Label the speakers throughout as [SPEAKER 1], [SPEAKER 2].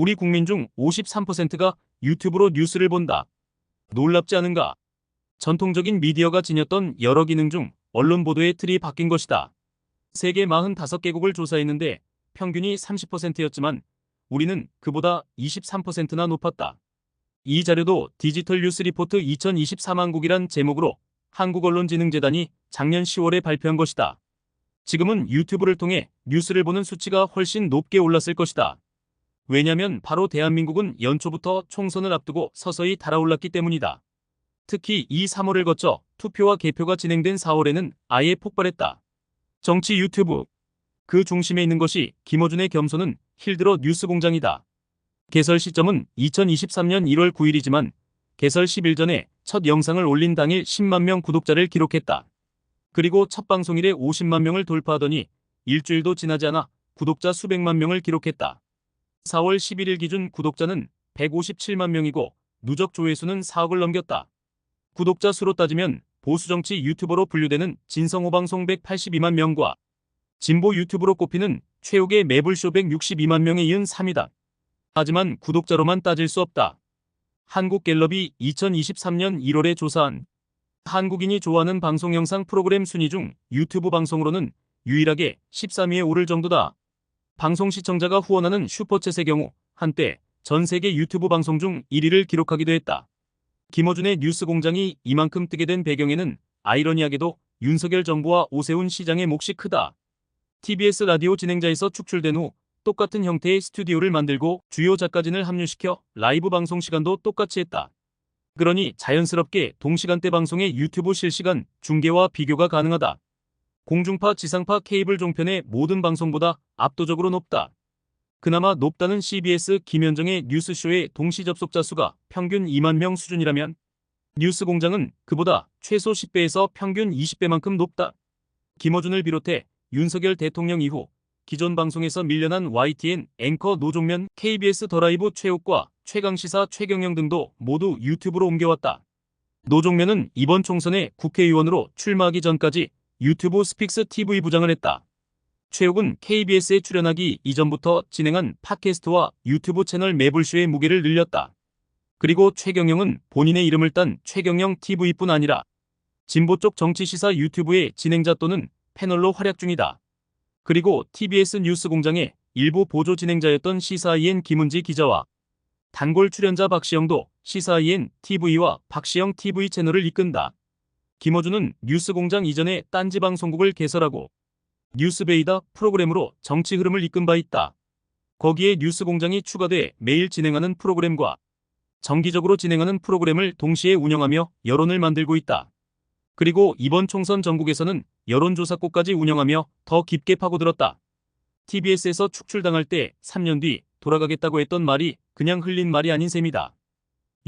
[SPEAKER 1] 우리 국민 중 53%가 유튜브로 뉴스를 본다. 놀랍지 않은가? 전통적인 미디어가 지녔던 여러 기능 중 언론 보도의 틀이 바뀐 것이다. 세계 45개국을 조사했는데 평균이 30%였지만 우리는 그보다 23%나 높았다. 이 자료도 디지털 뉴스 리포트 2024만국이란 제목으로 한국언론진흥재단이 작년 10월에 발표한 것이다. 지금은 유튜브를 통해 뉴스를 보는 수치가 훨씬 높게 올랐을 것이다. 왜냐면 바로 대한민국은 연초부터 총선을 앞두고 서서히 달아올랐기 때문이다. 특히 이 3월을 거쳐 투표와 개표가 진행된 4월에는 아예 폭발했다. 정치 유튜브. 그 중심에 있는 것이 김어준의 겸손은 힐드러 뉴스공장이다. 개설 시점은 2023년 1월 9일이지만 개설 10일 전에 첫 영상을 올린 당일 10만 명 구독자를 기록했다. 그리고 첫 방송일에 50만 명을 돌파하더니 일주일도 지나지 않아 구독자 수백만 명을 기록했다. 4월 11일 기준 구독자는 157만 명이고 누적 조회수는 4억을 넘겼다. 구독자 수로 따지면 보수정치 유튜버로 분류되는 진성호 방송 182만 명과 진보 유튜브로 꼽히는 최욱의 매불쇼 162만 명에 이은 3위다. 하지만 구독자로만 따질 수 없다. 한국갤럽이 2023년 1월에 조사한 한국인이 좋아하는 방송 영상 프로그램 순위 중 유튜브 방송으로는 유일하게 13위에 오를 정도다. 방송 시청자가 후원하는 슈퍼챗의 경우 한때 전 세계 유튜브 방송 중 1위를 기록하기도 했다. 김어준의 뉴스 공장이 이만큼 뜨게 된 배경에는 아이러니하게도 윤석열 정부와 오세훈 시장의 몫이 크다. TBS 라디오 진행자에서 축출된 후 똑같은 형태의 스튜디오를 만들고 주요 작가진을 합류시켜 라이브 방송 시간도 똑같이 했다. 그러니 자연스럽게 동시간대 방송의 유튜브 실시간 중계와 비교가 가능하다. 공중파, 지상파, 케이블 종편의 모든 방송보다 압도적으로 높다. 그나마 높다는 CBS 김현정의 뉴스쇼의 동시 접속자 수가 평균 2만 명 수준이라면 뉴스 공장은 그보다 최소 10배에서 평균 20배만큼 높다. 김어준을 비롯해 윤석열 대통령 이후 기존 방송에서 밀려난 YTN 앵커 노종면 KBS 더 라이브 최욱과 최강시사 최경영 등도 모두 유튜브로 옮겨왔다. 노종면은 이번 총선에 국회의원으로 출마하기 전까지 유튜브 스픽스 TV 부장을 했다. 최욱은 KBS에 출연하기 이전부터 진행한 팟캐스트와 유튜브 채널 매불쇼의 무게를 늘렸다. 그리고 최경영은 본인의 이름을 딴 최경영 TV뿐 아니라 진보 쪽 정치시사 유튜브의 진행자 또는 패널로 활약 중이다. 그리고 TBS 뉴스 공장의 일부 보조 진행자였던 시사IN 김은지 기자와 단골 출연자 박시영도 시사IN TV와 박시영 TV 채널을 이끈다. 김어준은 뉴스공장 이전에 딴지 방송국을 개설하고 뉴스베이다 프로그램으로 정치 흐름을 이끈 바 있다. 거기에 뉴스공장이 추가돼 매일 진행하는 프로그램과 정기적으로 진행하는 프로그램을 동시에 운영하며 여론을 만들고 있다. 그리고 이번 총선 전국에서는 여론조사국까지 운영하며 더 깊게 파고들었다. TBS에서 축출당할 때 3년 뒤 돌아가겠다고 했던 말이 그냥 흘린 말이 아닌 셈이다.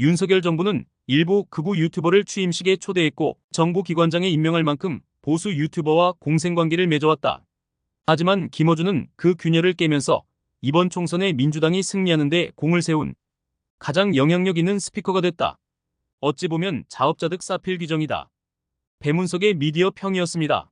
[SPEAKER 1] 윤석열 정부는 일부 극우 유튜버를 취임식에 초대했고 정부 기관장에 임명할 만큼 보수 유튜버와 공생관계를 맺어왔다. 하지만 김어준은 그 균열을 깨면서 이번 총선에 민주당이 승리하는데 공을 세운 가장 영향력 있는 스피커가 됐다. 어찌 보면 자업자득 사필 규정이다. 배문석의 미디어 평이었습니다.